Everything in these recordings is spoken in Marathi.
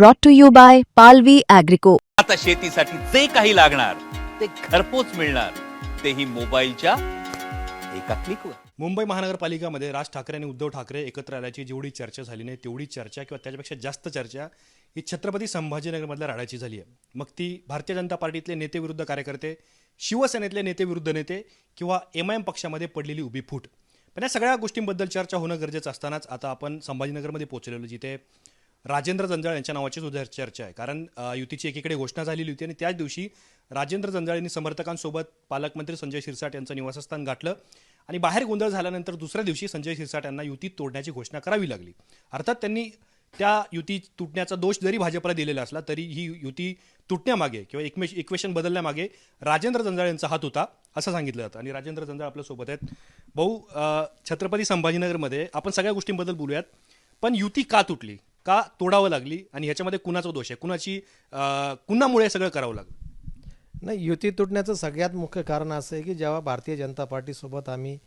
brought to you by Palvi Agrico. आता शेतीसाठी जे काही लागणार ते घरपोच मिळणार. तेही मोबाईलच्या एका क्लिकवर मुंबई महानगरपालिकामध्ये राज ठाकरे आणि उद्धव ठाकरे एकत्र आल्याची जेवढी चर्चा झाली नाही तेवढी चर्चा किंवा त्याच्यापेक्षा जास्त चर्चा ही छत्रपती संभाजीनगरमधल्या राडाची झाली आहे. मग ती भारतीय जनता पार्टीतले नेते विरुद्ध कार्यकर्ते शिवसेनेतले नेते विरुद्ध नेते किंवा एम आय एम पक्षामध्ये पडलेली उभी फूट. पण या सगळ्या गोष्टींबद्दल चर्चा होणं गरजेचं असतानाच आता आपण संभाजीनगरमध्ये पोहोचलेलो जिथे राजेंद्र जंजाळ यांच्या नावाची सुद्धा चर्चा आहे. कारण युतीची एकीकडे घोषणा झालेली होती आणि त्याच दिवशी राजेंद्र जंजाळ यांनी समर्थकांसोबत पालकमंत्री संजय शिरसाट यांचं निवासस्थान गाठलं आणि बाहेर गोंधळ झाल्यानंतर दुसऱ्या दिवशी संजय शिरसाट यांना युती तोडण्याची घोषणा करावी लागली. अर्थात त्यांनी त्या युती तुटण्याचा दोष जरी भाजपला दिलेला असला तरी ही युती तुटण्यामागे किंवा एकमे इक्वेशन बदलण्यामागे राजेंद्र जंजाळ यांचा हात होता असं सांगितलं जातं. आणि राजेंद्र जंजाळ आपल्यासोबत आहेत. भाऊ छत्रपती संभाजीनगरमध्ये आपण सगळ्या गोष्टींबद्दल बोलूयात पण युती का तुटली? का तोडावं लागली आणि ह्याच्यामध्ये कुणाचा दोष आहे? कुणाची कुणामुळे हे सगळं करावं लागलं? नाही युती तुटण्याचं सगळ्यात मुख्य कारण असं आहे की जेव्हा भारतीय जनता पार्टीसोबत आम्ही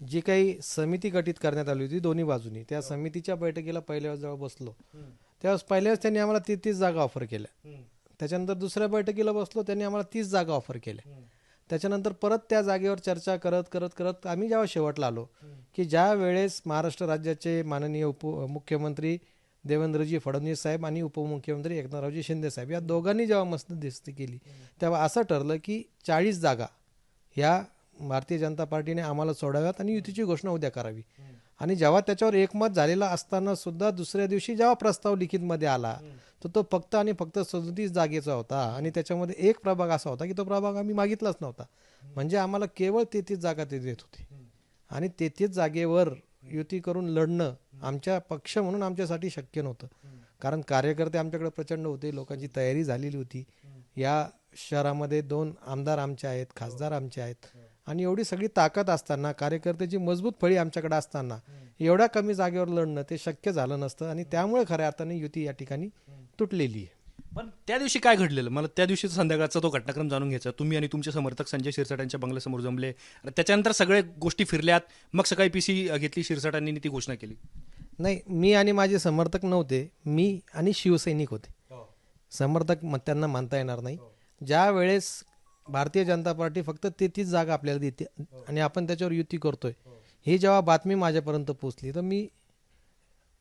जी काही समिती गठीत करण्यात आली होती दोन्ही बाजूनी त्या समितीच्या बैठकीला पहिल्या वेळेस जेव्हा बसलो त्यावेळेस पहिल्या वेळेस त्यांनी आम्हाला ती तीस जागा ऑफर केल्या. त्याच्यानंतर दुसऱ्या बैठकीला बसलो त्यांनी आम्हाला तीस जागा ऑफर केल्या. त्याच्यानंतर परत त्या जागेवर चर्चा करत करत करत आम्ही जेव्हा शेवटला आलो की ज्या वेळेस महाराष्ट्र राज्याचे माननीय उप मुख्यमंत्री देवेंद्रजी फडणवीस साहेब आणि उपमुख्यमंत्री एकनाथरावजी शिंदे साहेब या दोघांनी जेव्हा मस्तदिस्ती केली तेव्हा असं ठरलं की चाळीस जागा ह्या भारतीय जनता पार्टीने आम्हाला सोडाव्यात आणि युतीची घोषणा उद्या करावी. आणि जेव्हा त्याच्यावर एकमत झालेला असताना सुद्धा दुसऱ्या दिवशी जेव्हा प्रस्ताव लिखितमध्ये आला तर तो फक्त आणि फक्त सदतीस जागेचा होता आणि त्याच्यामध्ये एक प्रभाग असा होता की तो प्रभाग आम्ही मागितलाच नव्हता. म्हणजे आम्हाला केवळ तेहतीस जागा ते देत होते. आणि तेहतीस जागेवर युती करून लढणं आमच्या पक्ष म्हणून आमच्यासाठी शक्य नव्हतं. कारण कार्यकर्ते आमच्याकडे प्रचंड होते लोकांची तयारी झालेली होती. या शहरामध्ये दोन आमदार आमचे आहेत खासदार आमचे आहेत. आणि एवढी सगळी ताकद असताना कार्यकर्त्याची मजबूत फळी आमच्याकडे असताना एवढ्या कमी जागेवर लढणं ते शक्य झालं नसतं. आणि त्यामुळे खऱ्या अर्थाने युती या ठिकाणी तुटलेली आहे. पण त्या दिवशी काय घडलेलं? मला त्या दिवशी संध्याकाळचा तो घटनाक्रम जाणून घ्यायचा. तुम्ही आणि तुमचे समर्थक संजय शिरसाट यांच्या बंगल्यासमोर जमले. आणि त्याच्यानंतर सगळे गोष्टी फिरल्यात. मग सकाळी पी सी घेतली शिरसाटांनी ती घोषणा केली. नाही मी आणि माझे समर्थक नव्हते. मी आणि शिवसैनिक होते. समर्थक म- त्यांना मानता येणार नाही. ज्या वेळेस भारतीय जनता पार्टी फक्त तेहतीस जागा आपल्याला देते आणि आपण त्याच्यावर युती करतोय. ही. जेव्हा बातमी माझ्यापर्यंत पोहोचली तर मी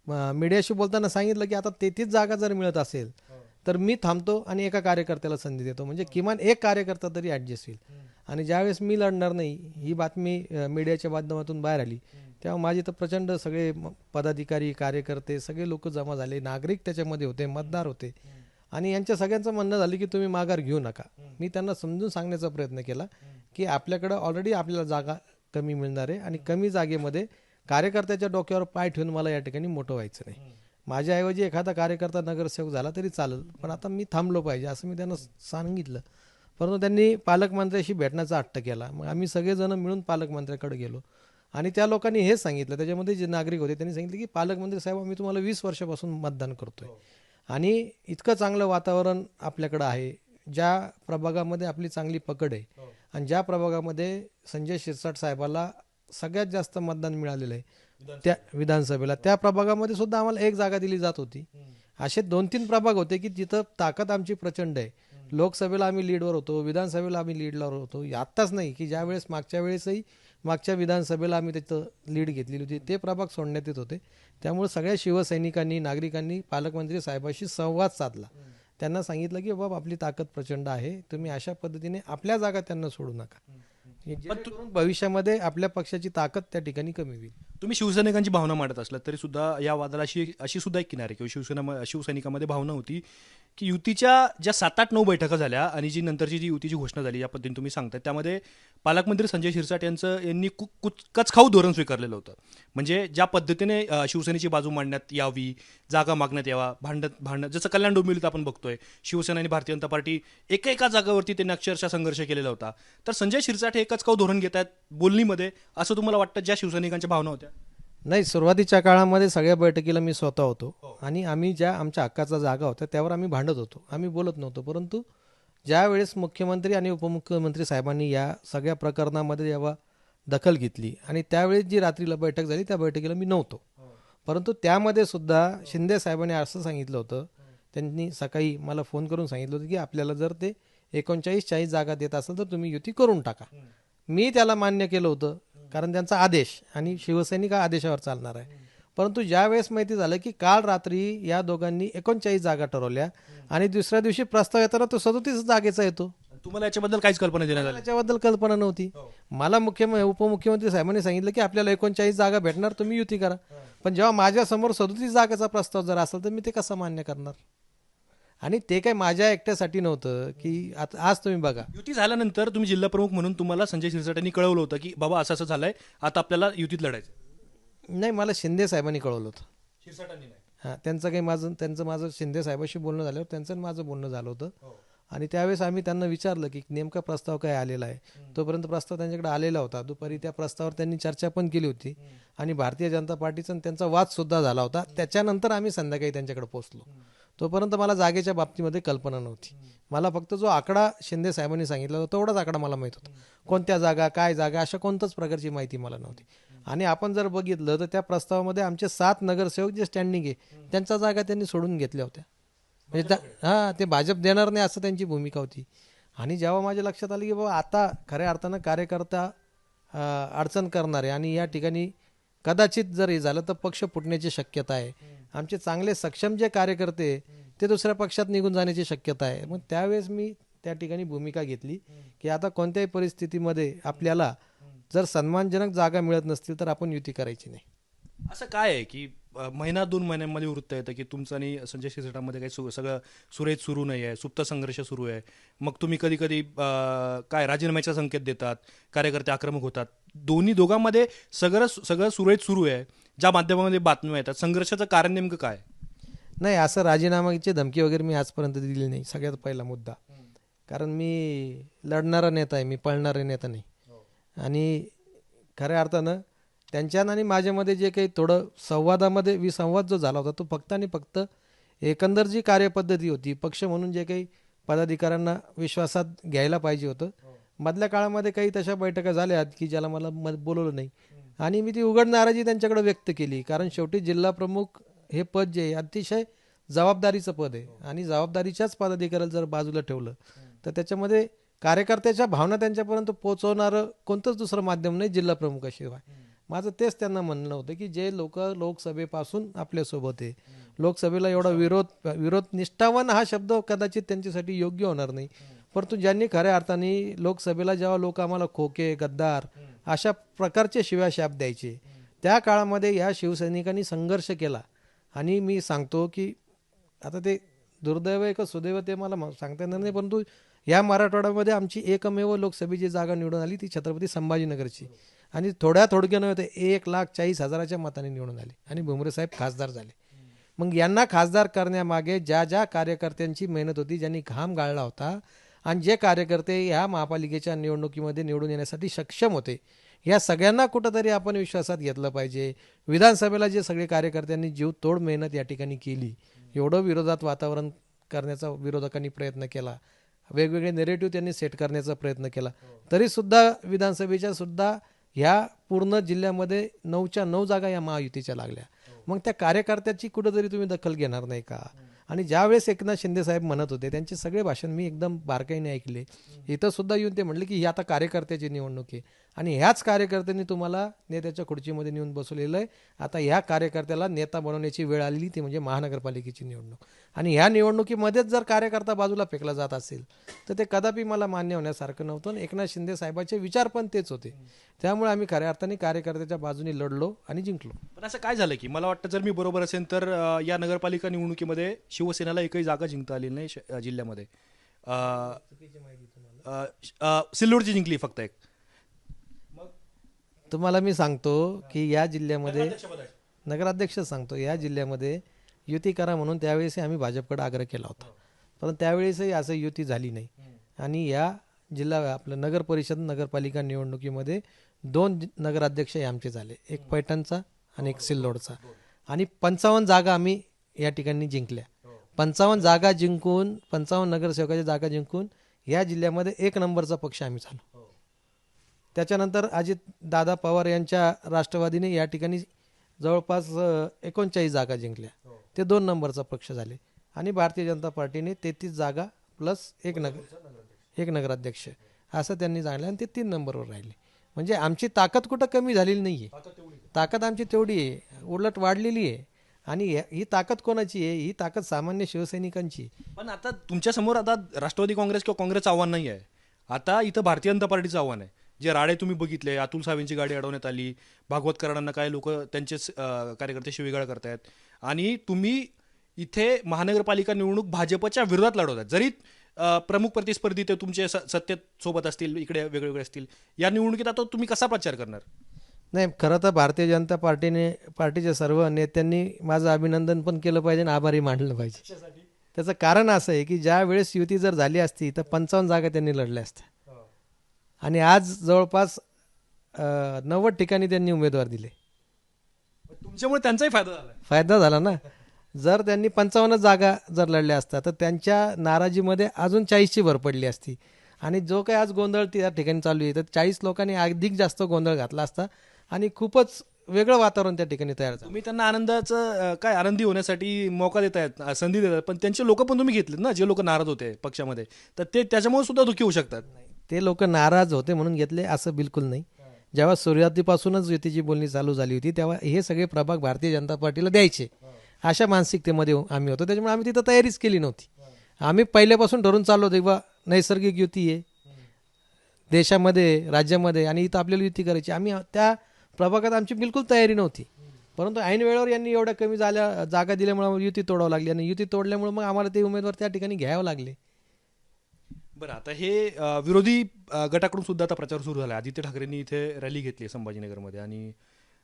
म- मीडियाशी बोलताना सांगितलं की आता तेहतीस जागा जर मिळत असेल तर मी थांबतो आणि एका कार्यकर्त्याला संधी देतो. म्हणजे किमान एक कार्यकर्ता तरी ॲडजस्ट होईल. आणि ज्यावेळेस मी लढणार नाही ही बातमी मीडियाच्या माध्यमातून बाहेर आली तेव्हा माझे तर प्रचंड सगळे पदाधिकारी कार्यकर्ते सगळे लोक जमा झाले. नागरिक त्याच्यामध्ये होते मतदार होते. आणि यांच्या सगळ्यांचं म्हणणं झालं की तुम्ही माघार घेऊ नका. मी त्यांना समजून सांगण्याचा प्रयत्न केला की आपल्याकडं ऑलरेडी आपल्याला जागा कमी मिळणार आहे आणि कमी जागेमध्ये कार्यकर्त्याच्या डोक्यावर पाय ठेवून मला या ठिकाणी मोठं व्हायचं नाही. माझ्याऐवजी एखादा कार्यकर्ता नगरसेवक झाला तरी चालेल पण आता मी थांबलो पाहिजे असं मी त्यांना सांगितलं. परंतु त्यांनी पालकमंत्र्याशी भेटण्याचा हट्ट केला. मग आम्ही सगळेजण मिळून पालकमंत्र्याकडे गेलो. आणि त्या लोकांनी हे सांगितलं त्याच्यामध्ये जे नागरिक होते त्यांनी सांगितलं की पालकमंत्री साहेब आम्ही तुम्हाला वीस वर्षापासून मतदान करतोय. आणि इतकं चांगलं वातावरण आपल्याकडं आहे ज्या प्रभागामध्ये आपली चांगली पकड आहे आणि ज्या प्रभागामध्ये संजय शिरसाट साहेबाला सगळ्यात जास्त मतदान मिळालेलं आहे. त्या विधानसभेला. त्या प्रभागामध्ये सुद्धा आम्हाला एक जागा दिली जात होती. असे दोन तीन प्रभाग होते की जिथं ताकद आमची प्रचंड आहे. लोकसभेला आम्ही लीडवर होतो विधानसभेला आम्ही लीडला होतो. आत्ताच नाही की ज्या वेळेस मागच्या वेळेसही मागच्या विधानसभेला आम्ही तिथं लीड घेतलेली होती. ते प्रभाग सोडण्यात येत होते. त्यामुळे सगळ्या शिवसैनिकांनी नागरिकांनी पालकमंत्री साहेबाशी संवाद साधला. त्यांना सांगितलं की बाबा आपली ताकद प्रचंड आहे. तुम्ही अशा पद्धतीने आपल्या जागा त्यांना सोडू नका. भविष्यामध्ये आपल्या पक्षाची ताकद त्या ठिकाणी कमी होईल. तुम्ही शिवसैनिकांची भावना मांडत असलात तरी सुद्धा या वादाला अशी अशी सुद्धा एक किनारी किंवा शिवसेना शिवसैनिकामध्ये भावना होती की युतीच्या ज्या सात आठ नऊ बैठका झाल्या आणि जी नंतरची जी युतीची घोषणा झाली या पद्धतीने तुम्ही सांगताय त्यामध्ये पालकमंत्री संजय शिरसाट यांचं यांनी कु कुच कचखाऊ धोरण स्वीकारलेलं होतं. म्हणजे ज्या पद्धतीने शिवसेनेची बाजू मांडण्यात यावी जागा मागण्यात यावा भांडत भांडत जसं कल्याण डोंबिवलीत आपण बघतोय शिवसेना आणि भारतीय जनता पार्टी एका एका जागावरती त्यांनी अक्षरशः संघर्ष केलेला होता. तर संजय शिरसाट हे कचखाऊ धोरण घेत आहेत बोलणीमध्ये असं तुम्हाला वाटतं ज्या शिवसैनिकांच्या भावना होत्या? नाही सुरुवातीच्या काळामध्ये सगळ्या बैठकीला मी स्वतः होतो. आणि आम्ही ज्या आमच्या हक्काचा जागा होता त्यावर आम्ही भांडत होतो. आम्ही बोलत नव्हतो. परंतु ज्या वेळेस मुख्यमंत्री आणि उपमुख्यमंत्री साहेबांनी या सगळ्या प्रकरणामध्ये जेव्हा दखल घेतली आणि त्यावेळेस जी रात्रीला बैठक झाली त्या बैठकीला मी नव्हतो. परंतु त्यामध्ये सुद्धा शिंदे साहेबांनी असं सांगितलं होतं. त्यांनी सकाळी मला फोन करून सांगितलं होतं की आपल्याला जर ते एकोणचाळीस चाळीस जागा देत असेल तर तुम्ही युती करून टाका. मी त्याला मान्य केलं होतं. कारण त्यांचा आदेश आणि शिवसैनिक हा आदेशावर चालणार आहे. परंतु ज्यावेळेस माहिती झालं की काल रात्री या दोघांनी एकोणचाळीस जागा ठरवल्या आणि दुसऱ्या दिवशी प्रस्ताव येताना तो सदोतीस जागेचा येतो. तुम्हाला याच्याबद्दल काहीच कल्पना देण्यात आली त्याच्याबद्दल कल्पना नव्हती. मला मुख्यमंत्री उपमुख्यमंत्री साहेबांनी सांगितलं की आपल्याला एकोणचाळीस जागा भेटणार तुम्ही युती करा. पण जेव्हा माझ्यासमोर सदोतीस जागेचा प्रस्ताव जर असेल तर मी ते कसं मान्य करणार? आणि ते काही माझ्या एकट्यासाठी नव्हतं की आता आज तुम्ही बघा. युती झाल्यानंतर तुम्ही जिल्हा प्रमुख म्हणून तुम्हाला संजय शिरसाट यांनी कळवलं होतं की बाबा असं असं झालंय आता आपल्याला युतीत लढायचं नाही मला शिंदे साहेबांनी कळवलं होतं. शिरसाटांनी नाही. हां त्यांचं काही माझं त्यांचं माझं शिंदे साहेबाशी बोलणं झाल्यावर त्यांचं आणि माझं बोलणं झालं होतं. आणि त्यावेळेस आम्ही त्यांना विचारलं की नेमका प्रस्ताव काय आलेला आहे? तोपर्यंत प्रस्ताव त्यांच्याकडे आलेला होता. दुपारी त्या प्रस्तावावर त्यांनी चर्चा पण केली होती. आणि भारतीय जनता पार्टीचा त्यांचा वाद सुद्धा झाला होता. त्याच्यानंतर आम्ही संध्याकाळी त्यांच्याकडे पोहोचलो. तोपर्यंत मला जागेच्या बाबतीमध्ये कल्पना नव्हती. मला फक्त जो आकडा शिंदे साहेबांनी सांगितला होता तेवढाच आकडा मला माहीत होता. कोणत्या जागा काय जागा अशा कोणत्याच प्रकारची माहिती मला नव्हती. आणि आपण जर बघितलं तर त्या प्रस्तावामध्ये आमचे सात नगरसेवक जे स्टँडिंग आहे त्यांच्या जागा त्यांनी सोडून घेतल्या होत्या. म्हणजे त्या- हां ते भाजप देणार नाही असं त्यांची भूमिका होती. आणि जेव्हा माझ्या लक्षात आलं की बाबा आता खऱ्या अर्थानं कार्यकर्ता अडचण करणारे आणि या ठिकाणी कदाचित जर हे झालं तर पक्ष फुटण्याची शक्यता आहे. आमचे चांगले सक्षम जे कार्यकर्ते ते दुसऱ्या पक्षात निघून जाण्याची शक्यता आहे. मग त्यावेळेस मी त्या ठिकाणी भूमिका घेतली की आता कोणत्याही परिस्थितीमध्ये आपल्याला जर सन्मानजनक जागा मिळत नसतील तर आपण युती करायची नाही. असं काय आहे की महिना दोन महिन्यांमध्ये वृत्त येतं की तुमचं आणि संजय शिरसाटामध्ये काही सु सगळं सुरेश सुरू नाही आहे सुप्त संघर्ष सुरू आहे. मग तुम्ही कधी कधी काय राजीनाम्याचा संकेत देतात कार्यकर्ते आक्रमक होतात. दोन्ही दोघांमध्ये सगळं सगळं सुरळीत सुरू आहे ज्या माध्यमामध्ये बातम्या येतात. संघर्षाचं कारण नेमकं काय? नाही असं राजीनामाची धमकी वगैरे मी आजपर्यंत दिली नाही. सगळ्यात पहिला मुद्दा. कारण मी लढणारा नेता आहे मी पळणारा नेता नाही. आणि खऱ्या अर्थानं त्यांच्या आणि माझ्यामध्ये जे काही थोडं संवादामध्ये विसंवाद जो झाला होता तो फक्त आणि फक्त एकंदर जी कार्यपद्धती होती पक्ष म्हणून जे काही पदाधिकाऱ्यांना विश्वासात घ्यायला पाहिजे होतं. मधल्या काळामध्ये काही तशा बैठका झाल्या की ज्याला मला म बोलवलं नाही. आणि मी ती उघड नाराजी त्यांच्याकडे व्यक्त केली कारण शेवटी जिल्हा प्रमुख हे पद जे आहे अतिशय जबाबदारीचं पद आहे. आणि जबाबदारीच्याच पदाधिकाऱ्याला जर बाजूला ठेवलं तर त्याच्यामध्ये कार्यकर्त्याच्या भावना त्यांच्यापर्यंत पोहोचवणारं कोणतंच दुसरं माध्यम नाही जिल्हा प्रमुखाशिवाय. माझं तेच त्यांना म्हणणं होतं की जे लोक लोकसभेपासून आपल्यासोबत आहे. लोकसभेला एवढा विरोध विरोध निष्ठावान हा शब्द कदाचित त्यांच्यासाठी योग्य होणार नाही. परंतु ज्यांनी खऱ्या अर्थाने लोकसभेला जेव्हा लोक आम्हाला खोके गद्दार अशा प्रकारचे शिव्या शाप द्यायचे त्या काळामध्ये या शिवसैनिकांनी संघर्ष केला. आणि मी सांगतो की आता ते दुर्दैव एक सुदैव ते मला म- सांगता येणार नाही परंतु या मराठवाड्यामध्ये आमची एकमेव लोकसभेची जागा निवडून आली ती छत्रपती संभाजीनगरची. आणि थोड्या थोडक्यानं होते एक लाख चाळीस हजाराच्या मताने निवडून आले. आणि भुमरे साहेब खासदार झाले. मग यांना खासदार करण्यामागे ज्या ज्या कार्यकर्त्यांची मेहनत होती ज्यांनी घाम गाळला होता आणि जे कार्यकर्ते ह्या महापालिकेच्या निवडणुकीमध्ये निवडून येण्यासाठी सक्षम होते या सगळ्यांना कुठंतरी आपण विश्वासात घेतलं पाहिजे. विधानसभेला जे सगळे कार्यकर्त्यांनी जीव तोड मेहनत या ठिकाणी केली. एवढं विरोधात वातावरण करण्याचा विरोधकांनी प्रयत्न केला. वेगवेगळे नेरेटिव्ह त्यांनी सेट करण्याचा प्रयत्न केला. तरीसुद्धा विधानसभेच्या सुद्धा ह्या पूर्ण जिल्ह्यामध्ये नऊच्या नऊ जागा या महायुतीच्या लागल्या. मग त्या कार्यकर्त्याची कुठंतरी तुम्ही दखल घेणार नाही का? आणि ज्यावेळेस एकनाथ शिंदे साहेब म्हणत होते त्यांचे सगळे भाषण मी एकदम बारकाईने ऐकले. इथं सुद्धा येऊन ते म्हणले की ही आता कार्यकर्त्याची निवडणूक आहे. आणि ह्याच कार्यकर्त्यांनी तुम्हाला नेत्याच्या खुर्चीमध्ये नेऊन बसवलेलं आहे. आता ह्या कार्यकर्त्याला नेता बनवण्याची वेळ आलेली ती म्हणजे महानगरपालिकेची निवडणूक. आणि ह्या निवडणुकीमध्येच जर कार्यकर्ता बाजूला फेकला जात असेल तर ते कदापि मला मान्य होण्यासारखं नव्हतं आणि एकनाथ शिंदे साहेबाचे विचार पण तेच होते. त्यामुळे आम्ही खऱ्या अर्थाने कार्यकर्त्याच्या बाजूने लढलो आणि जिंकलो. पण असं काय झालं की मला वाटतं जर मी बरोबर असेल तर या नगरपालिका निवडणुकीमध्ये शिवसेनेला एकही जागा जिंकता आली नाही श- जिल्ह्यामध्ये. सिल्लोडची जिंकली फक्त एक. तुम्हाला मी सांगतो की या जिल्ह्यामध्ये नगराध्यक्ष सांगतो. या जिल्ह्यामध्ये युती करा म्हणून त्यावेळेस आम्ही भाजपकडे आग्रह केला होता. पण त्यावेळेसही असं युती झाली नाही. आणि या जिल्हा आपलं नगर परिषद नगरपालिका निवडणुकीमध्ये दोन नगराध्यक्ष हे आमचे झाले. एक पैठणचा आणि एक सिल्लोडचा. आणि पंचावन्न जागा आम्ही या ठिकाणी जिंकल्या. पंचावन्न जागा जिंकून पंचावन्न नगरसेवकाच्या जागा जिंकून या जिल्ह्यामध्ये एक नंबरचा पक्ष आम्ही झालो. त्याच्यानंतर अजित दादा पवार यांच्या राष्ट्रवादीने या ठिकाणी जवळपास एकोणचाळीस जागा जिंकल्या. ते दोन नंबरचा पक्ष झाले. आणि भारतीय जनता पार्टीने तेहतीस जागा प्लस एक नगर एक नगराध्यक्ष. असं त्यांनी सांगितलं आणि ते तीन नंबरवर राहिले. म्हणजे आमची ताकद कुठं कमी झालेली नाही आहे ताकद आमची तेवढी आहे. उलट वाढलेली आहे. आणि ही ताकद कोणाची आहे? ही ताकद सामान्य शिवसैनिकांची. पण आता तुमच्यासमोर आता राष्ट्रवादी काँग्रेस किंवा काँग्रेसचं आव्हान नाही आहे आता इथं भारतीय जनता पार्टीचं आव्हान आहे. जे राडे तुम्ही बघितले अतुल सावेंची गाडी अडवण्यात आली भागवत कराडांना काय लोक त्यांचेच कार्यकर्ते शिवीगाळ करतायत. आणि तुम्ही इथे महानगरपालिका निवडणूक भाजपच्या विरोधात लढवतात जरी प्रमुख प्रतिस्पर्धी ते तुमचे स- सत्तेत सोबत असतील इकडे वेगवेगळे असतील या निवडणुकीत आता तुम्ही कसा प्रचार करणार? नाही खरं तर भारतीय जनता पार्टीने पार्टीच्या सर्व नेत्यांनी माझं अभिनंदन पण केलं पाहिजे आणि आभारी मानलं पाहिजे. त्याचं कारण असं आहे की ज्या वेळेस युती जर झाली असती तर पंचावन्न जागा त्यांनी लढल्या असत्या. आणि आज जवळपास नव्वद ठिकाणी त्यांनी उमेदवार दिले. तुमच्यामुळे त्यांचाही फायदा झाला. फायदा झाला ना? जर त्यांनी पंचावन्न जागा जर लढल्या असत्या तर त्यांच्या नाराजीमध्ये अजून चाळीसची भर पडली असती. आणि जो काही आज गोंधळ त्या ठिकाणी चालू आहे तर चाळीस लोकांनी अधिक जास्त गोंधळ घातला असता आणि खूपच वेगळं वातावरण त्या ठिकाणी तयार झालं. तुम्ही त्यांना आनंदाचं काय आनंदी होण्यासाठी मौका देत आहेत संधी देत आहेत पण त्यांचे लोक पण तुम्ही घेतलेत ना? जे लोक नाराज होते पक्षामध्ये तर ते त्याच्यामुळे सुद्धा दुःखी होऊ शकतात. ते लोक नाराज होते म्हणून घेतले असं बिलकुल नाही. जेव्हा सुरुवातीपासूनच युतीची बोलणी चालू झाली होती तेव्हा हे सगळे प्रभाग भारतीय जनता पार्टीला द्यायचे. अशा मानसिकतेमध्ये आम्ही होतो त्याच्यामुळे आम्ही तिथं तयारीच केली नव्हती. आम्ही पहिल्यापासून ठरून चाललो होतो बा नैसर्गिक युती आहे. देशामध्ये राज्यामध्ये आणि इथं आपल्याला युती करायची. आम्ही त्या प्रभागात आमची बिलकुल तयारी नव्हती. परंतु ऐन वेळेवर यांनी एवढ्या कमी झाल्या जागा दिल्यामुळे युती तोडावं लागली आणि युती तोडल्यामुळे मग आम्हाला ते उमेदवार त्या ठिकाणी घ्यावं लागले. बरं आता हे विरोधी गटाकडून सुद्धा आता प्रचार सुरू झाला आदित्य ठाकरेंनी इथे रॅली घेतली आहे संभाजीनगरमध्ये आणि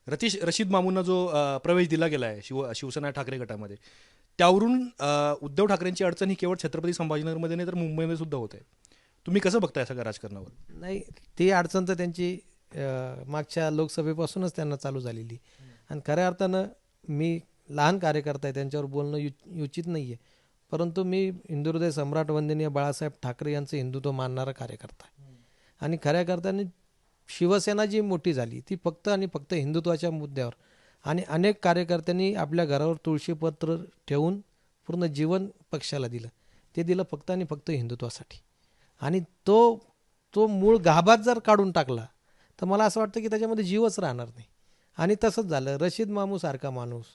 रतीश रशीद मामूंना जो प्रवेश दिला गेला आहे शिव शिवसेना ठाकरे गटामध्ये त्यावरून उद्धव ठाकरेंची अडचण ही केवळ छत्रपती संभाजीनगरमध्ये नाही तर मुंबईमध्ये सुद्धा होते तुम्ही कसं बघताय सगळ्या राजकारणावर? नाही ती अडचण तर त्यांची मागच्या लोकसभेपासूनच त्यांना चालू झालेली. आणि खऱ्या अर्थानं मी लहान कार्यकर्ता आहे त्यांच्यावर बोलणं यु उचित नाही आहे परंतु मी हिंदुहृदय सम्राट वंदनीय बाळासाहेब ठाकरे यांचं हिंदुत्व मानणारा कार्यकर्ता. आहे आणि खऱ्या अर्थाने शिवसेना जी मोठी झाली ती फक्त आणि फक्त हिंदुत्वाच्या मुद्द्यावर आणि अनेक कार्यकर्त्यांनी आपल्या घरावर तुळशीपत्र ठेवून पूर्ण जीवन पक्षाला दिलं. ते दिलं फक्त आणि फक्त हिंदुत्वासाठी. आणि तो तो मूळ गाभात जर काढून टाकला तर मला असं वाटतं की त्याच्यामध्ये जीवच राहणार नाही. आणि तसंच झालं. रशीद मामू सारखा माणूस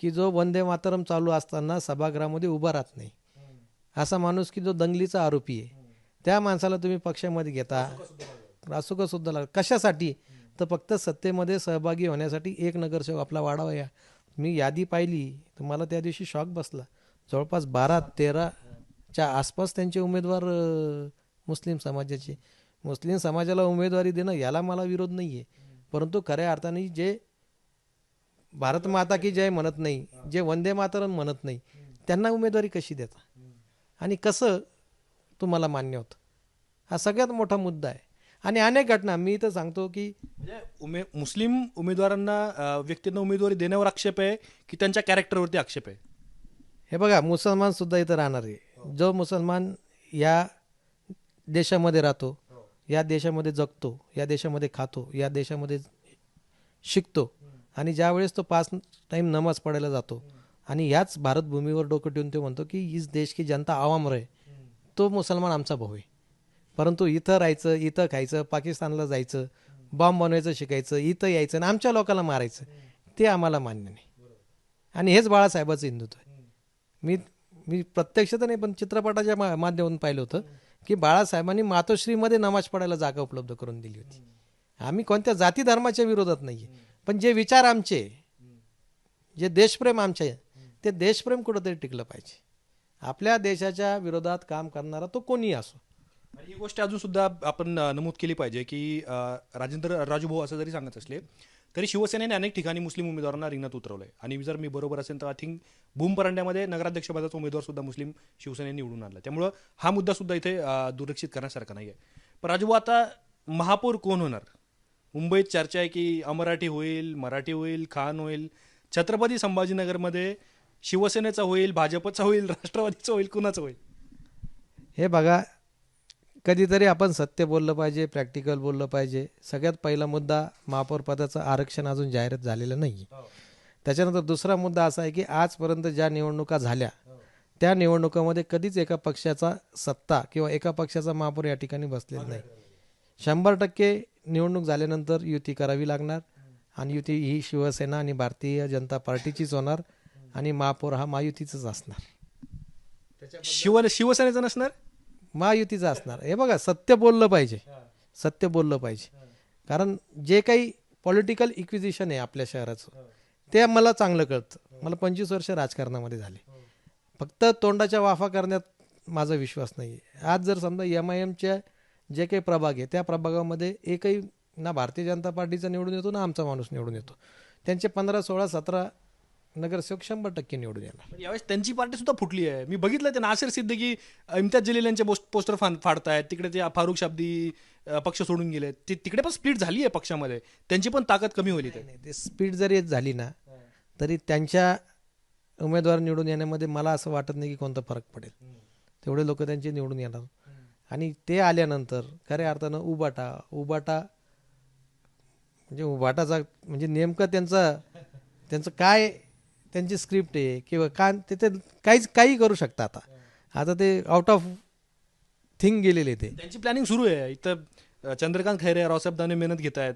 की जो वंदे मातरम चालू असताना सभागृहामध्ये उभा राहत नाही. असा माणूस की जो दंगलीचा आरोपी आहे. त्या माणसाला तुम्ही पक्षामध्ये घेता. रासुका सुद्धा लाग कशासाठी? तर फक्त सत्तेमध्ये सहभागी होण्यासाठी एक नगरसेवक आपला वाढावा या. मी यादी पाहिली. तर मला त्या दिवशी शॉक बसला. जवळपास बारा तेराच्या आसपास त्यांचे उमेदवार मुस्लिम समाजाचे. मुस्लिम समाजाला उमेदवारी देणं याला मला विरोध नाही आहे परंतु खऱ्या अर्थाने जे भारत माता की जय म्हणत नाही जे वंदे मातरम म्हणत नाही त्यांना उमेदवारी कशी देता? आणि कसं तुम्हाला मान्य होतं? हा सगळ्यात मोठा मुद्दा आहे. आणि अनेक घटना मी तर सांगतो की म्हणजे उमे मुस्लिम उमेदवारांना व्यक्तींना उमेदवारी देण्यावर आक्षेप आहे की त्यांच्या कॅरेक्टरवरती आक्षेप आहे? हे बघा मुसलमान सुद्धा इथं राहणार आहे. जो मुसलमान या देशामध्ये राहतो या देशामध्ये जगतो या देशामध्ये खातो या देशामध्ये शिकतो आणि ज्यावेळेस तो पाच टाईम नमाज पडायला जातो आणि याच भारतभूमीवर डोकं ठेवून तो म्हणतो की इस देश की जनता आवाम रे तो मुसलमान आमचा भाऊ आहे. परंतु इथं राहायचं इथं खायचं पाकिस्तानला जायचं बॉम्ब बनवायचं शिकायचं इथं यायचं आणि आमच्या लोकांना मारायचं ते आम्हाला मान्य नाही. आणि हेच बाळासाहेबाचं हिंदुत्व आहे. मी मी प्रत्यक्ष तर नाही पण चित्रपटाच्या मा माध्यमातून पाहिलं होतं की बाळासाहेबांनी मातोश्रीमध्ये नमाज पडायला जागा उपलब्ध करून दिली होती. आम्ही कोणत्या जाती धर्माच्या विरोधात नाही आहे पण जे विचार आमचे जे देशप्रेम आमचे ते देशप्रेम कुठंतरी टिकलं पाहिजे. आपल्या देशाच्या विरोधात काम करणारा तो कोणी असो. ही गोष्ट अजून सुद्धा आपण नमूद केली पाहिजे की राजेंद्र राजूभाऊ असं जरी सांगत असले तरी शिवसेनेने अनेक ठिकाणी मुस्लिम उमेदवारांना रिंगणात उतरवलंय. आणि जर मी बरोबर असेल तर आय थिंक भूम परांड्यामध्ये नगराध्यक्षपदाचा उमेदवार सुद्धा मुस्लिम शिवसेनेने निवडून आणला. त्यामुळं हा मुद्दा सुद्धा इथे दुर्लक्षित करण्यासारखा नाही आहे पण राजूभाऊ आता महापौर कोण होणार? मुंबईत चर्चा आहे की अमराठी होईल मराठी होईल खान होईल. छत्रपती संभाजीनगरमध्ये शिवसेनेचा होईल भाजपचा होईल राष्ट्रवादीचा होईल कुणाचं होईल? हे बघा कधीतरी आपण सत्य बोललं पाहिजे प्रॅक्टिकल बोललं पाहिजे. सगळ्यात पहिला मुद्दा महापौर पदाचं आरक्षण अजून जाहिरात झालेलं नाही त्याच्यानंतर दुसरा मुद्दा असा आहे की आजपर्यंत ज्या निवडणुका झाल्या त्या निवडणुकामध्ये कधीच एका पक्षाचा सत्ता किंवा एका पक्षाचा महापौर या ठिकाणी बसलेला नाही. शंभर टक्के निवडणूक झाल्यानंतर युती करावी लागणार. आणि युती ही शिवसेना आणि भारतीय जनता पार्टीचीच होणार आणि महापौर हा महायुतीचाच असणार. शिव शिवसेनेचं नसणार? महायुतीचा असणार. हे बघा सत्य बोललं पाहिजे. सत्य बोललं पाहिजे. कारण जे काही पॉलिटिकल इक्विजिशन आहे आपल्या शहराचं ते मला चांगलं कळतं. मला पंचवीस वर्ष राजकारणामध्ये झाले. फक्त तोंडाच्या वाफा करण्यात माझा विश्वास नाही आज जर समजा एम आय एमच्या जे काही प्रभाग आहे त्या प्रभागामध्ये एकही ना भारतीय जनता पार्टीचा निवडून येतो ना आमचा माणूस निवडून येतो. त्यांचे पंधरा सोळा सतरा नगरसेवक शंभर टक्के निवडून येणार. यावेळेस त्यांची पार्टी सुद्धा फुटली आहे. मी बघितलं ते नासिर सिद्दीकी इम्तियाज जलील यांचे पोस्टर फाडतायत. तिकडे ते फारुख शाब्दी पक्ष सोडून गेले ते तिकडे पण स्प्लिट झाली आहे पक्षामध्ये. त्यांची पण ताकद कमी होईल ते स्पीड जरी झाली ना तरी त्यांच्या उमेदवार निवडून येण्यामध्ये मला असं वाटत नाही की कोणता फरक पडेल. तेवढे लोक त्यांचे निवडून येणार. आणि ते आल्यानंतर खऱ्या अर्थानं उबाटा उबाटा म्हणजे उबाटाचा म्हणजे नेमकं त्यांचं त्यांचं काय त्यांची स्क्रिप्ट आहे किंवा काय ते ते काहीच काही करू शकता आता. आता ते आउट ऑफ थिंग गेलेले ते. त्यांची प्लॅनिंग सुरू आहे. इथं चंद्रकांत खैरे रावसाहेब दानवे मेहनत घेत आहेत.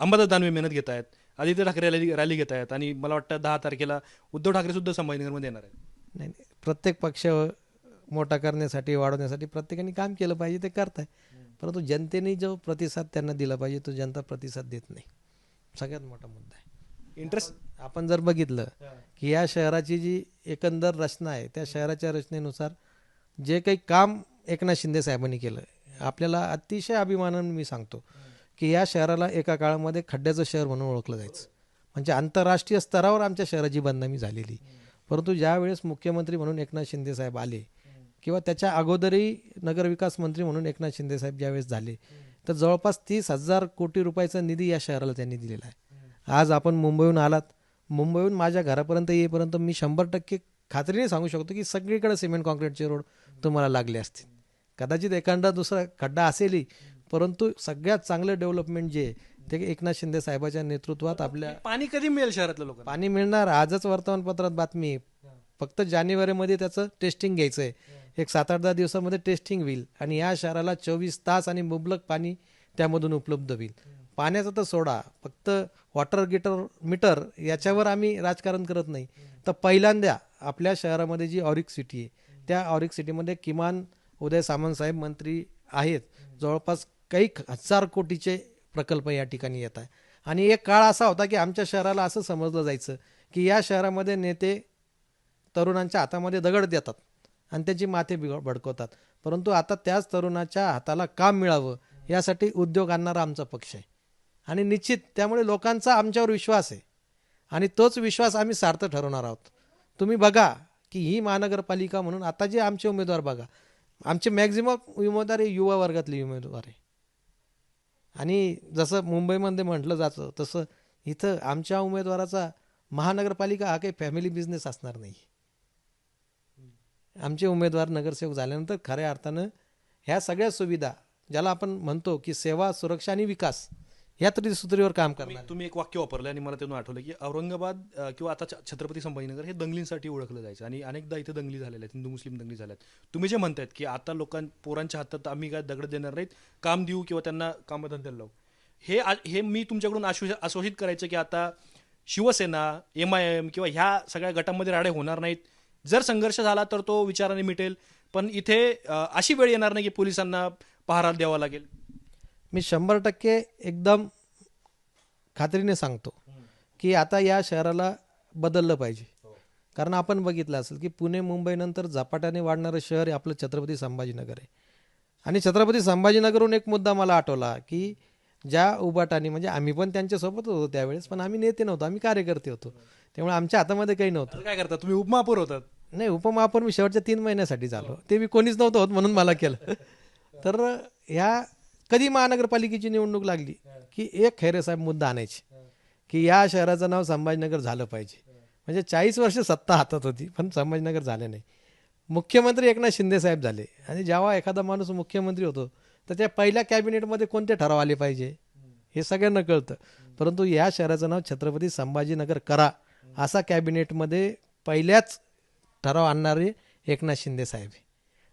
अंबादास दानवे मेहनत घेत आहेत. आदित्य ठाकरे रॅली रॅली घेत आहेत. आणि मला वाटतं दहा तारखेला उद्धव ठाकरे सुद्धा संभाजीनगरमध्ये येणार आहेत. नाही नाही. प्रत्येक पक्ष मोठा करण्यासाठी वाढवण्यासाठी प्रत्येकाने काम केलं पाहिजे ते करत आहे परंतु जनतेने जो प्रतिसाद त्यांना दिला पाहिजे तो जनता प्रतिसाद देत नाही. सगळ्यात मोठा मुद्दा आहे. इंटरेस्ट आपण जर बघितलं की या शहराची जी एकंदर रचना आहे त्या शहराच्या रचनेनुसार जे काही काम एकनाथ शिंदे साहेबांनी केलं आपल्याला अतिशय अभिमानानं मी सांगतो की या शहराला एका काळामध्ये खड्ड्याचं शहर म्हणून ओळखलं जायचं. म्हणजे आंतरराष्ट्रीय स्तरावर आमच्या शहराची बदनामी झालेली. परंतु ज्यावेळेस मुख्यमंत्री म्हणून एकनाथ शिंदे साहेब आले किंवा त्याच्या अगोदरही नगरविकास मंत्री म्हणून एकनाथ शिंदे साहेब ज्यावेळेस झाले तर जवळपास तीस हजार कोटी रुपयाचा निधी या शहराला त्यांनी दिलेला आहे. आज आपण मुंबईहून आलात. मुंबईहून माझ्या घरापर्यंत येईपर्यंत मी शंभर टक्के खात्रीने सांगू शकतो की सगळीकडे सिमेंट कॉन्क्रीटचे रोड तुम्हाला लागले असतील. कदाचित एखादा दुसरा खड्डा असेलही परंतु सगळ्यात चांगलं डेव्हलपमेंट जे ते एकनाथ शिंदे साहेबाच्या नेतृत्वात आपल्या पाणी कधी मिळेल शहरातल्या लोकांना? पाणी मिळणार आजच वर्तमानपत्रात बातमी आहे. फक्त जानेवारीमध्ये त्याचं टेस्टिंग घ्यायचं आहे एक सात आठ दहा दिवसामध्ये टेस्टिंग होईल आणि या शहराला चोवीस तास आणि मुबलक पाणी त्यामधून उपलब्ध होईल. पाण्याचा तर सोडा फक्त वॉटर गिटर मीटर याच्यावर आम्ही राजकारण करत नाही. तर पहिल्यांदा आपल्या शहरामध्ये जी ऑरिक सिटी आहे त्या ऑरिक सिटीमध्ये किमान उदय सामंतसाहेब मंत्री आहेत. जवळपास काही हजार कोटीचे प्रकल्प या ठिकाणी येत आहे. आणि एक काळ असा होता की आमच्या शहराला असं समजलं जायचं की या शहरामध्ये नेते तरुणांच्या हातामध्ये दगड देतात. आणि त्याची माथे बिघड भडकवतात. परंतु आता त्याच तरुणाच्या हाताला काम मिळावं यासाठी उद्योग आणणारा आमचा पक्ष आहे. आणि निश्चित त्यामुळे लोकांचा आमच्यावर विश्वास आहे. आणि तोच विश्वास आम्ही सार्थ ठरवणार आहोत. तुम्ही बघा की ही महानगरपालिका म्हणून आता जे आमचे उमेदवार बघा. आमचे मॅक्झिमम उमेदवार हे युवा वर्गातले उमेदवार आहे. आणि जसं मुंबईमध्ये म्हटलं जातं तसं इथं आमच्या उमेदवाराचा महानगरपालिका हा काही फॅमिली बिझनेस असणार नाही. आमचे उमेदवार नगरसेवक झाल्यानंतर खऱ्या अर्थानं ह्या सगळ्या सुविधा ज्याला आपण म्हणतो की सेवा सुरक्षा आणि विकास या त्रिसूत्रीवर काम करणार. तुम्ही एक वाक्य वापरलं आणि मला त्यातून आठवलं की औरंगाबाद किंवा आता छत्रपती संभाजीनगर हे दंगलींसाठी ओळखलं जायचं आणि अनेकदा इथे दंगली झालेल्या आहेत हिंदू मुस्लिम दंगली झाल्यात. तुम्ही जे म्हणतायत की आता लोकां पोरांच्या हातात आम्ही काय दगड देणार नाहीत काम देऊ किंवा त्यांना कामधंद्याला लावू. हे हे मी तुमच्याकडून आश्वास आश्वासित करायचं की आता शिवसेना एम आय एम किंवा ह्या सगळ्या गटांमध्ये राडे होणार नाहीत. जर संघर्ष झाला तर तो विचाराने मिटेल. पण इथे अशी वेळ येणार नाही की पोलिसांना पहारा द्यावा लागेल. मी शंभर टक्के एकदम खात्रीने सांगतो की आता या शहराला बदललं पाहिजे. कारण आपण बघितलं असेल की पुणे मुंबईनंतर झपाट्याने वाढणारं शहर हे आपलं छत्रपती संभाजीनगर आहे. आणि छत्रपती संभाजीनगरहून एक मुद्दा मला आठवला की ज्या उबाटाने म्हणजे आम्ही पण त्यांच्यासोबत होतो त्यावेळेस पण आम्ही नेते नव्हतो आम्ही कार्यकर्ते होतो. त्यामुळे आमच्या हातामध्ये काही नव्हतं. काय करता? तुम्ही उपमहापौर होतात. नाही उपमहापौर मी शेवटच्या तीन महिन्यासाठी झालो. ते मी कोणीच नव्हतं होत म्हणून मला केलं. तर ह्या कधी महानगरपालिकेची निवडणूक लागली की एक खैरेसाहेब मुद्दा आणायची. की या शहराचं नाव संभाजीनगर झालं पाहिजे. म्हणजे चाळीस वर्ष सत्ता हातात होती पण संभाजीनगर झालं नाही. मुख्यमंत्री एकनाथ शिंदे साहेब झाले. आणि जेव्हा एखादा माणूस मुख्यमंत्री होतो तर त्या पहिल्या कॅबिनेटमध्ये कोणते ठराव आले पाहिजे? हे सगळ्यांना कळतं. परंतु या शहराचं नाव छत्रपती संभाजीनगर करा. असा कॅबिनेटमध्ये पहिल्याच ठराव आणणारे एकनाथ शिंदे साहेब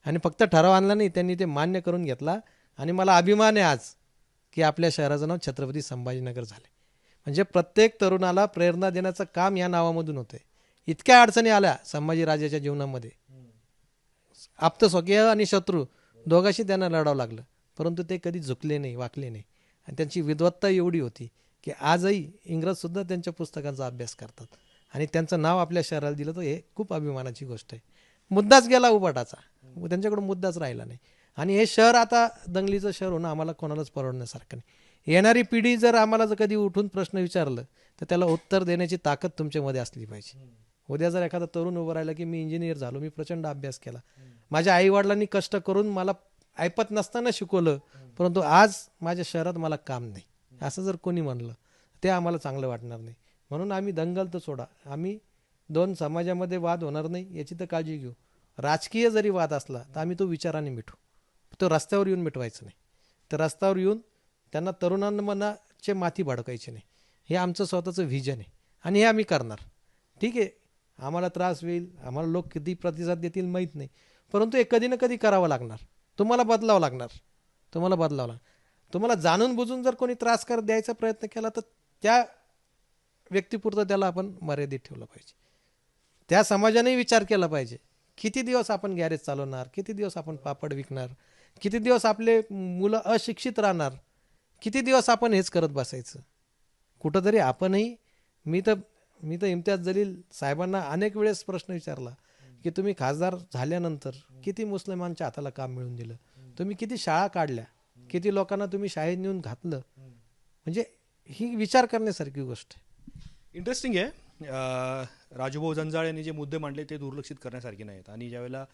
आणि फक्त ठराव आणला नाही त्यांनी ते मान्य करून घेतला. आणि मला अभिमान आहे आज की आपल्या शहराचं नाव छत्रपती संभाजीनगर झाले म्हणजे प्रत्येक तरुणाला प्रेरणा देण्याचं काम या नावामधून होतंय. इतक्या अडचणी आल्या संभाजीराजाच्या जीवनामध्ये. आप्त स्वकीय आणि शत्रू दोघांशी त्यांना लढावं लागलं. परंतु ते कधी झुकले नाही वाकले नाही. आणि त्यांची विद्वत्ता एवढी होती की आजही इंग्रजसुद्धा त्यांच्या पुस्तकांचा अभ्यास करतात. आणि त्यांचं नाव आपल्या शहराला दिलं तर हे खूप अभिमानाची गोष्ट आहे. मुद्दाच गेला उपाटाचा त्यांच्याकडून मुद्दाच राहिला नाही. आणि हे शहर आता दंगलीचं शहर होणं आम्हाला कोणालाच परवडण्यासारखं नाही. येणारी पिढी जर आम्हाला जर कधी उठून प्रश्न विचारलं तर त्याला उत्तर देण्याची ताकद तुमच्यामध्ये असली पाहिजे. उद्या जर एखादा तरुण उभं राहिला की मी इंजिनियर झालो मी प्रचंड अभ्यास केला. माझ्या आईवडिलांनी कष्ट करून मला ऐपत नसताना शिकवलं परंतु आज माझ्या शहरात मला काम नाही. असं जर कोणी म्हणलं ते आम्हाला चांगलं वाटणार नाही. म्हणून आम्ही दंगल तर सोडा. आम्ही दोन समाजामध्ये वाद होणार नाही याची तर काळजी घेऊ. राजकीय जरी वाद असला तर आम्ही तो विचाराने मिटू. तो रस्त्यावर येऊन मिटवायचं नाही. तर रस्त्यावर येऊन त्यांना तरुणांना मनाचे माथी भडकायचे नाही. हे आमचं स्वतःचं व्हिजन आहे आणि हे आम्ही करणार. ठीक आहे आम्हाला त्रास होईल आम्हाला लोक किती प्रतिसाद देतील माहीत नाही. परंतु हे कधी ना कधी करावं लागणार. तुम्हाला बदलावं लागणार. तुम्हाला बदलावं लागणार. तुम्हाला जाणून बुजून जर कोणी त्रास कर द्यायचा प्रयत्न केला तर त्या व्यक्तीपुरतं त्याला आपण मर्यादित ठेवलं पाहिजे. त्या समाजानेही विचार केला पाहिजे. किती दिवस आपण गॅरेज चालवणार? किती दिवस आपण पापड विकणार? किती दिवस आपले मुलं अशिक्षित राहणार? किती दिवस आपण हेच करत बसायचं? कुठंतरी आपणही मी तर मी तर इम्तियाज जलील साहेबांना अनेक वेळेस प्रश्न विचारला की तुम्ही खासदार झाल्यानंतर किती मुस्लिमांच्या हाताला काम मिळून दिलं? तुम्ही किती शाळा काढल्या? किती लोकांना तुम्ही शाळेत नेऊन घातलं? म्हणजे ही विचार करण्यासारखी गोष्ट आहे. इंटरेस्टिंग आहे. राजूभाऊ जंजाळ यांनी जे मुद्दे मांडले ते दुर्लक्षित करण्यासारखे नाहीत. आणि ज्यावेळेला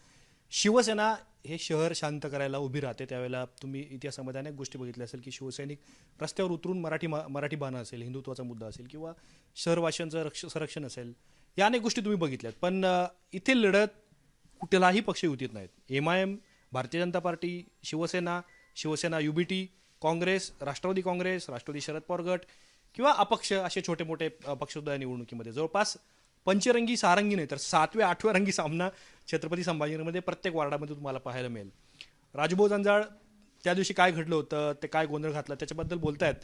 शिवसेना हे शहर शांत करायला उभी राहते त्यावेळेला तुम्ही इतिहासामध्ये अनेक गोष्टी बघितल्या असेल की शिवसैनिक रस्त्यावर उतरून मराठी मा- मराठी बाणं असेल हिंदुत्वाचा मुद्दा असेल किंवा शहरवाशांचं रक्ष संरक्षण असेल या अनेक गोष्टी तुम्ही बघितल्यात. पण इथे लढत कुठलाही पक्ष युतीत नाहीत. M I M Bharatiya Janata Party Shiv Sena Shiv Sena UBT Congress Rashtravadi Congress Rashtravadi Sharad Pawar गट किंवा अपक्ष असे छोटे मोठे पक्षसुद्धा पक्ष या निवडणुकीमध्ये. जवळपास पंचरंगी सारंगी नाही तर सातव्या आठव्या रंगी सामना छत्रपती संभाजीनगरमध्ये प्रत्येक वार्डामध्ये तुम्हाला पाहायला मिळेल. राजभाऊ जंजाळ त्या दिवशी काय घडलं होतं ते काय गोंधळ घातला त्याच्याबद्दल बोलतायत.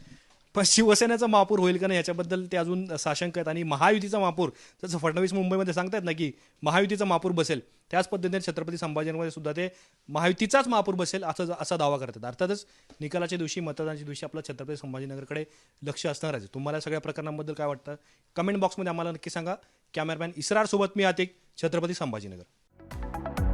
पण शिवसेनेचा महापूर होईल का नाही याच्याबद्दल ते अजून साशंक आहेत. आणि महायुतीचा महापूर जसं फडणवीस मुंबईमध्ये सांगतायत ना की महायुतीचा महापूर बसेल त्याच पद्धतीने छत्रपती संभाजीनगरमध्ये सुद्धा ते महायुतीचाच महापूर बसेल असं असा दावा करतात. अर्थातच निकालाच्या दिवशी मतदानाच्या दिवशी आपलं छत्रपती संभाजीनगरकडे लक्ष असणार आहे. तुम्हाला सगळ्या प्रकरणांबद्दल काय वाटतं? कमेंट बॉक्समध्ये आम्हाला नक्की सांगा. कॅमेरामॅन इसरारसोबत मी आतिक छत्रपती संभाजीनगर.